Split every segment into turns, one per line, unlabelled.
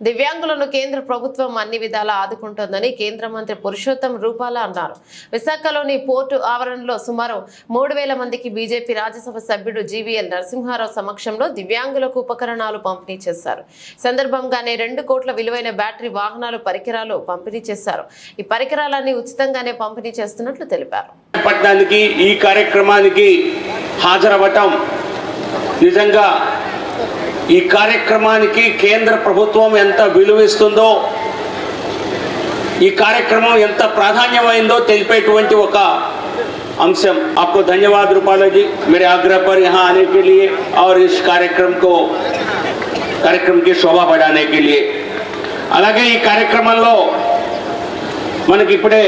దివ్యాంగులను కేంద్ర ప్రభుత్వం అన్ని విధాలా ఆదుకుంటోందని కేంద్ర మంత్రి పురుషోత్తం రూపాల అన్నారు. విశాఖలోని పోర్టు ఆవరణలో సుమారు మూడు వేల మందికి బీజేపీ రాజ్యసభ సభ్యుడు జీవీఎల్ నరసింహారావు సమక్షంలో దివ్యాంగులకు ఉపకరణాలు పంపిణీ చేశారు. సందర్భంగానే రెండు కోట్ల విలువైన బ్యాటరీ వాహనాలు పరికరాలు పంపిణీ చేశారు. ఈ పరికరాలన్నీ ఉచితంగానే పంపిణీ చేస్తున్నట్లు తెలిపారు.
పట్టణానికి ఈ కార్యక్రమానికి హాజరవ్వటం నిజంగా ఈ కార్యక్రమానికి కేంద్ర ప్రభుత్వం ఎంత విలువిస్తుందో ఈ కార్యక్రమం ఎంత ప్రాధాన్యమైందో తెలిపేటువంటి ఒక अंशम आपको धन्यवाद रूपाला जी मेरे आग्रह पर यहाँ आने के लिए और इस कार्यक्रम को కార్యక్రమం కి శోభా పడడానికి लिए అలాగే ఈ కార్యక్రమంలో మనకి ఇప్పుడే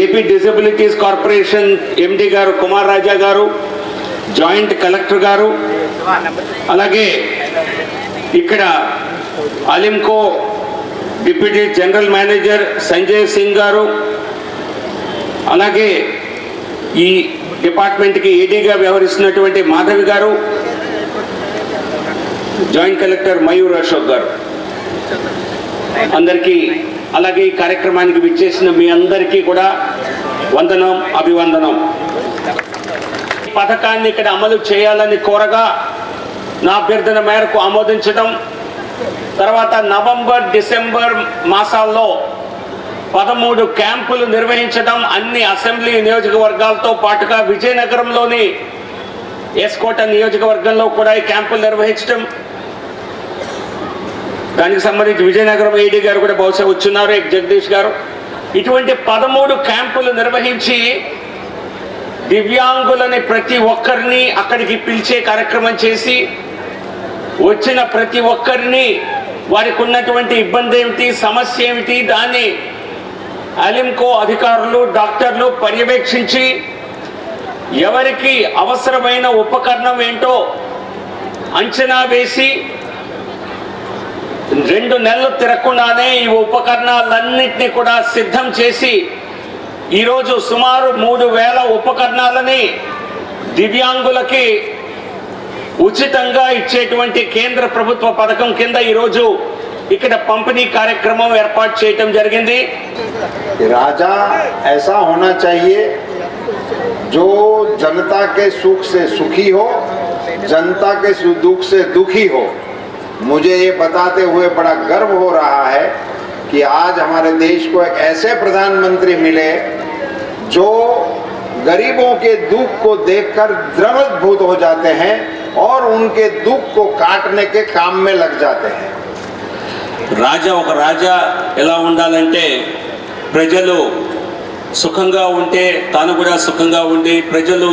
ఏపీ డిజబిలిటీస్ కార్పొరేషన్ ఎండి గారు కుమార్ రాజా గారు జాయింట్ కలెక్టర్ గారు అలాగే ఇక్కడ Alimco deputy general manager Sanjay Singh garu అలాగే ఈ డిపార్ట్మెంట్కి ఏడీగా వ్యవహరిస్తున్నటువంటి మాధవి గారు జాయింట్ కలెక్టర్ మయూర్ అశోక్ గారు. అందరికీ అలాగే ఈ కార్యక్రమానికి విచ్చేసిన మీ అందరికీ కూడా వందనం అభివందనం. పథకాన్ని ఇక్కడ అమలు చేయాలని కోరగా నా అభ్యర్థన మేరకు ఆమోదించడం తర్వాత నవంబర్ డిసెంబర్ మాసాల్లో పదమూడు క్యాంపులు నిర్వహించడం అన్ని అసెంబ్లీ నియోజకవర్గాలతో పాటుగా విజయనగరంలోని ఎస్కోట నియోజకవర్గంలో కూడా ఈ క్యాంపులు నిర్వహించడం. దానికి సంబంధించి విజయనగరం ఏడీ గారు కూడా బహుశా వచ్చున్నారు ఎక్ జగదీష్ గారు. ఇటువంటి పదమూడు క్యాంపులు నిర్వహించి దివ్యాంగులని ప్రతి ఒక్కరిని అక్కడికి పిలిచే కార్యక్రమం చేసి వచ్చిన ప్రతి ఒక్కరిని వారికి ఉన్నటువంటి ఇబ్బంది ఏమిటి సమస్య ఏమిటి దాన్ని అలింకో అధికారులు డాక్టర్లు పర్యవేక్షించి ఎవరికి అవసరమైన ఉపకరణం ఏంటో అంచనా వేసి రెండు నెలలు తిరగకుండానే ఈ ఉపకరణాలన్నింటినీ కూడా సిద్ధం చేసి ఈరోజు సుమారు మూడు వేల ఉపకరణాలని దివ్యాంగులకి ఉచితంగా ఇచ్చేటువంటి కేంద్ర ప్రభుత్వ పథకం కింద ఈరోజు ఇక్కడ పంపిణీ కార్యక్రమం ఏర్పాటు చేయటం జరిగింది
राजा ऐसा होना चाहिए जो जनता के सुख से सुखी हो जनता के सु- दुख से दुखी हो मुझे ये बताते हुए बड़ा गर्व हो रहा है कि आज हमारे देश को एक ऐसे प्रधानमंत्री मिले जो गरीबों के दुख को देखकर द्रवभूत हो जाते हैं और उनके दुख को काटने के काम में लग जाते हैं
రాజా ఒక రాజా ఎలా ఉండాలంటే ప్రజలు సుఖంగా ఉంటే తాను కూడా సుఖంగా ఉండి ప్రజలు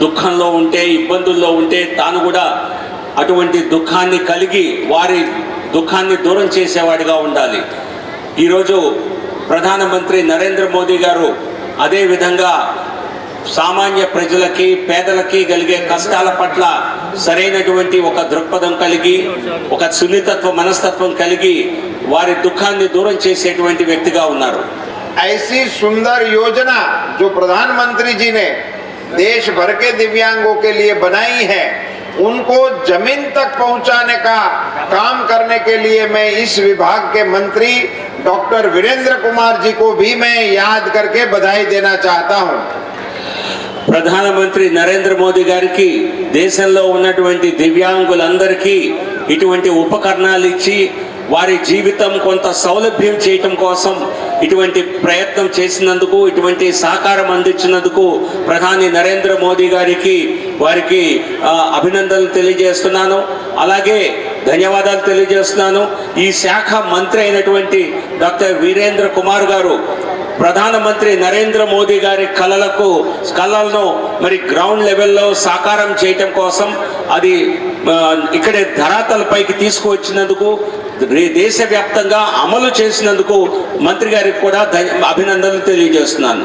దుఃఖంలో ఉంటే ఇబ్బందుల్లో ఉంటే తాను కూడా అటువంటి దుఃఖాన్ని కలిగి వారి దుఃఖాన్ని దూరం చేసేవాడిగా ఉండాలి ఈరోజు ప్రధానమంత్రి నరేంద్ర మోదీ గారు అదే విధంగా సామాన్య ప్రజలకి పేదలకి కలిగే కష్టాల పట్ల సరైనటువంటి ఒక దృక్పథం కలిగి ఒక సున్నితత్వ మనస్తత్వం కలిగి వారి దుఃఖాన్ని దూరం చేసేటువంటి వ్యక్తిగా ఉన్నారు
ऐसी सुंदर योजना जो प्रधानमंत्री जी ने देश भर के दिव्यांगों के लिए बनाई है उनको जमीन तक पहुंचाने का काम करने के लिए मैं इस विभाग के मंत्री डॉक्टर वीरेंद्र कुमार जी को भी मैं याद करके बधाई देना चाहता हूं
ప్రధానమంత్రి నరేంద్ర మోదీ గారికి దేశంలో ఉన్నటువంటి దివ్యాంగులందరికీ ఇటువంటి ఉపకరణాలు ఇచ్చి వారి జీవితం కొంత సౌలభ్యం చేయటం కోసం ఇటువంటి ప్రయత్నం చేసినందుకు ఇటువంటి సహకారం అందించినందుకు ప్రధాని నరేంద్ర మోదీ గారికి వారికి అభినందనలు తెలియజేస్తున్నాను. అలాగే ధన్యవాదాలు తెలియజేస్తున్నాను. ఈ శాఖ మంత్రి అయినటువంటి డాక్టర్ వీరేంద్ర కుమార్ గారు ప్రధానమంత్రి నరేంద్ర మోదీ గారి కళలకు కళలను మరి గ్రౌండ్ లెవెల్లో సాకారం చేయటం కోసం అది ఇక్కడే ధరాతలపైకి తీసుకువచ్చినందుకు దేశవ్యాప్తంగా అమలు చేసినందుకు మంత్రి గారికి కూడా అభినందనలు తెలియజేస్తున్నాను.